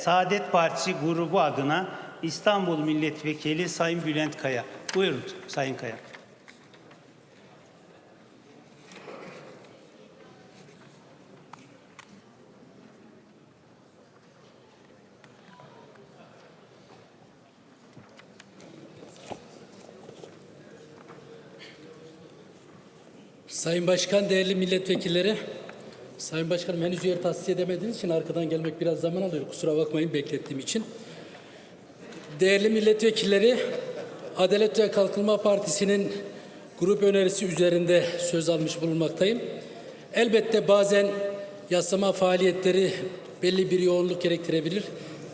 Saadet Partisi grubu adına İstanbul Milletvekili Sayın Bülent Kaya. Buyurun Sayın Kaya. Sayın Başkan, değerli milletvekilleri, Sayın Başkanım henüz yer tahsis edemediğiniz için arkadan gelmek biraz zaman alıyor. Kusura bakmayın beklettiğim için. Değerli milletvekilleri, Adalet ve Kalkınma Partisi'nin grup önerisi üzerinde söz almış bulunmaktayım. Elbette bazen yasama faaliyetleri belli bir yoğunluk gerektirebilir.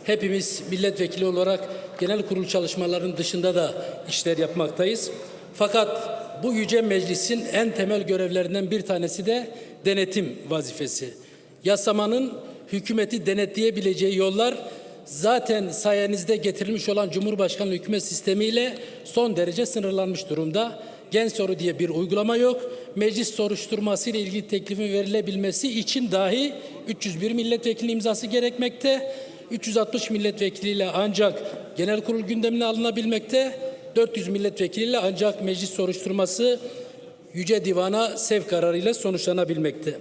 Hepimiz milletvekili olarak genel kurul çalışmalarının dışında da işler yapmaktayız. Fakat bu yüce meclisin en temel görevlerinden bir tanesi de denetim vazifesi. Yasamanın hükümeti denetleyebileceği yollar zaten sayenizde getirilmiş olan Cumhurbaşkanlığı hükümet sistemiyle son derece sınırlanmış durumda. Gen soru diye bir uygulama yok. Meclis soruşturması ile ilgili teklifin verilebilmesi için dahi 301 milletvekili imzası gerekmekte. 360 milletvekiliyle ancak genel kurul gündemine alınabilmekte. 400 milletvekiliyle ancak meclis soruşturması Yüce Divan'a sevk kararıyla sonuçlanabilmekte.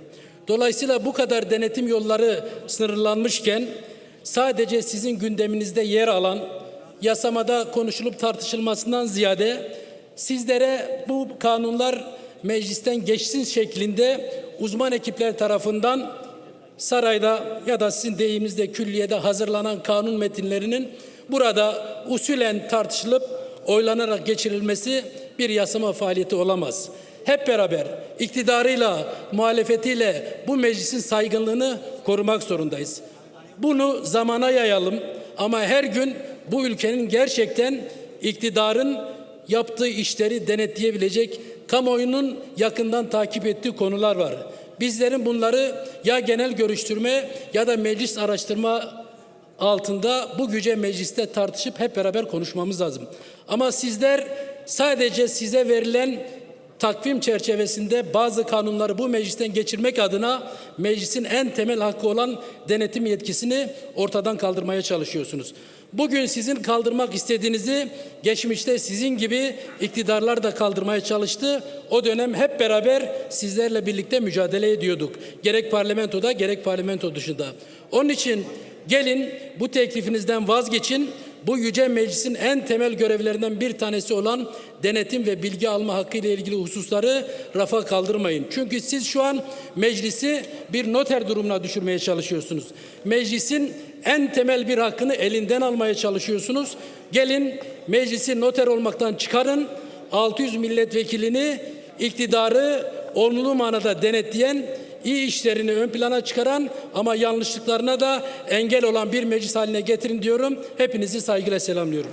Dolayısıyla bu kadar denetim yolları sınırlanmışken sadece sizin gündeminizde yer alan yasamada konuşulup tartışılmasından ziyade sizlere bu kanunlar meclisten geçsin şeklinde uzman ekipler tarafından sarayda ya da sizin deyiminizde külliyede hazırlanan kanun metinlerinin burada usulen tartışılıp oylanarak geçirilmesi bir yasama faaliyeti olamaz. Hep beraber iktidarıyla, muhalefetiyle bu meclisin saygınlığını korumak zorundayız. Bunu zamana yayalım ama her gün bu ülkenin gerçekten iktidarın yaptığı işleri denetleyebilecek kamuoyunun yakından takip ettiği konular var. Bizlerin bunları ya genel görüştürme ya da meclis araştırma altında bu güce mecliste tartışıp hep beraber konuşmamız lazım. Ama sizler sadece size verilen takvim çerçevesinde bazı kanunları bu meclisten geçirmek adına meclisin en temel hakkı olan denetim yetkisini ortadan kaldırmaya çalışıyorsunuz. Bugün sizin kaldırmak istediğinizi geçmişte sizin gibi iktidarlar da kaldırmaya çalıştı. O dönem hep beraber sizlerle birlikte mücadele ediyorduk. Gerek parlamentoda gerek parlamento dışında. Onun için gelin bu teklifinizden vazgeçin. Bu yüce meclisin en temel görevlerinden bir tanesi olan denetim ve bilgi alma hakkı ile ilgili hususları rafa kaldırmayın. Çünkü siz şu an meclisi bir noter durumuna düşürmeye çalışıyorsunuz. Meclisin en temel bir hakkını elinden almaya çalışıyorsunuz. Gelin meclisi noter olmaktan çıkarın. 600 milletvekilini iktidarı olumlu manada denetleyen iyi işlerini ön plana çıkaran ama yanlışlıklarına da engel olan bir meclis haline getirin diyorum. Hepinizi saygıyla selamlıyorum.